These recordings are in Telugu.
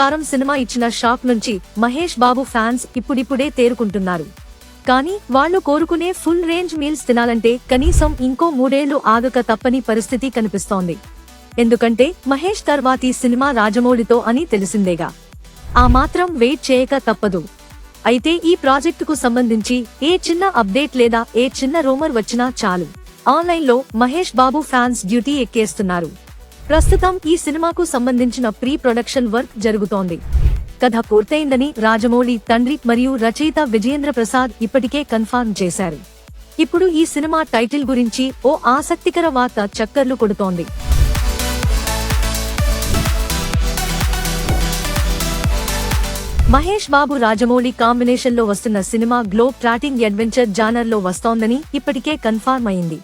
కారం సినిమా ఇచ్చిన షాక్ నుంచి మహేష్ బాబు ఫ్యాన్స్ ఇప్పుడిప్పుడే తేరుకుంటున్నారు. కానీ వాళ్ళు కోరుకునే ఫుల్ రేంజ్ మీల్స్ తినాలంటే కనీసం ఇంకో మూడేళ్ళు ఆగక తప్పని పరిస్థితి కనిపిస్తోంది. ఎందుకంటే మహేష్ తర్వాతి సినిమా రాజమౌళితో అని తెలిసిందేగా. ఆ మాత్రం వెయిట్ చేయక తప్పదు. అయితే ఈ ప్రాజెక్టుకు సంబంధించి ఏ చిన్న అప్డేట్ లేదా ఏ చిన్న రూమర్ వచ్చినా చాలు. ఆన్లైన్లో మహేష్ బాబు ఫ్యాన్స్ డ్యూటీ ఎక్కేస్తున్నారు. ప్రస్తుతం ఈ సినిమాకు సంబంధించిన ప్రీ ప్రొడక్షన్ వర్క్ జరుగుతోంది. కథ పూర్తయిందని రాజమౌళి తండ్రి మరియు రచయిత విజయేంద్ర ప్రసాద్ ఇప్పటికే కన్ఫర్మ్ చేశారు. ఇప్పుడు ఈ సినిమా టైటిల్ గురించి ఓ ఆసక్తికర వార్త చక్కర్లు కొడుతోంది. మహేష్ బాబు రాజమౌళి కాంబినేషన్లో వస్తున్న సినిమా గ్లోబ్ ట్రాటింగ్ అడ్వెంచర్ జానర్లో వస్తోందని ఇప్పటికే కన్ఫర్మ్ అయింది.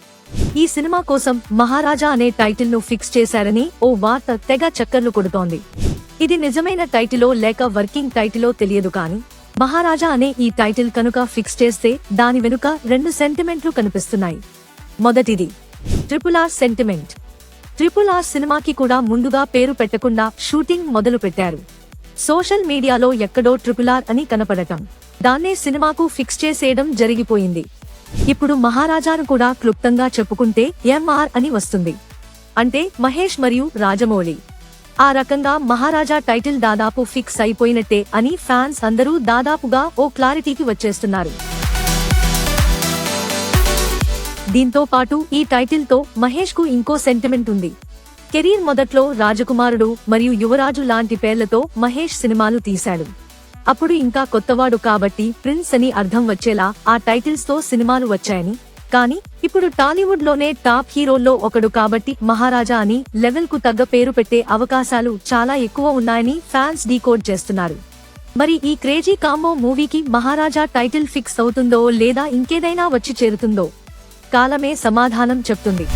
ఈ సినిమా కోసం మహారాజా అనే టైటిల్ను ఫిక్స్ చేశారని ఓ వార్త తెగ చక్కర్లు కొడుతోంది. ఇది నిజమైన టైటిలో లేక వర్కింగ్ టైటిలో తెలియదు కానీ మహారాజా అనే ఈ టైటిల్ కనుక ఫిక్స్ చేస్తే దాని వెనుక రెండు సెంటిమెంట్లు కనిపిస్తున్నాయి. మొదటిది triple R sentiment. Triple R సినిమాకి కూడా ముందుగా పేరు పెట్టకుండా షూటింగ్ మొదలు పెట్టారు. సోషల్ మీడియాలో ఎక్కడో ట్రిపుల్ ఆర్ అని కనపడటం. దాన్నే సినిమాకు ఫిక్స్ చేసేయడం జరిగిపోయింది. ఇప్పుడు మహారాజాను కూడా క్లుప్తంగా చెప్పుకుంటే ఎంఆర్ అని వస్తుంది. అంటే మహేష్ మరియు రాజమౌళి. ఆ రకంగా మహారాజా టైటిల్ దాదాపు ఫిక్స్ అయిపోయినట్టే అని ఫ్యాన్స్ అందరూ దాదాపుగా ఓ క్లారిటీకి వచ్చేస్తున్నారు. దీంతో పాటు ఈ టైటిల్తో మహేష్కు ఇంకో సెంటిమెంట్ ఉంది. కెరీర్ మొదట్లో రాజకుమారుడు మరియు యువరాజు లాంటి పేర్లతో మహేష్ సినిమాలు తీశాడు. అప్పుడు ఇంకా కొత్తవాడు కాబట్టి ప్రిన్స్ అని అర్థం వచ్చేలా ఆ టైటిల్స్తో సినిమాలు వచ్చాయని. కానీ ఇప్పుడు టాలీవుడ్లోనే టాప్ హీరోల్లో ఒకడు కాబట్టి మహారాజా అని లెవెల్కు తగ్గ పేరు పెట్టే అవకాశాలు చాలా ఎక్కువ ఉన్నాయని ఫ్యాన్స్ డీకోడ్ చేస్తున్నారు. మరి ఈ క్రేజీ కాంబో మూవీకి మహారాజా టైటిల్ ఫిక్స్ అవుతుందో లేదా ఇంకేదైనా వచ్చి చేరుతుందో కాలమే సమాధానం చెప్తుంది.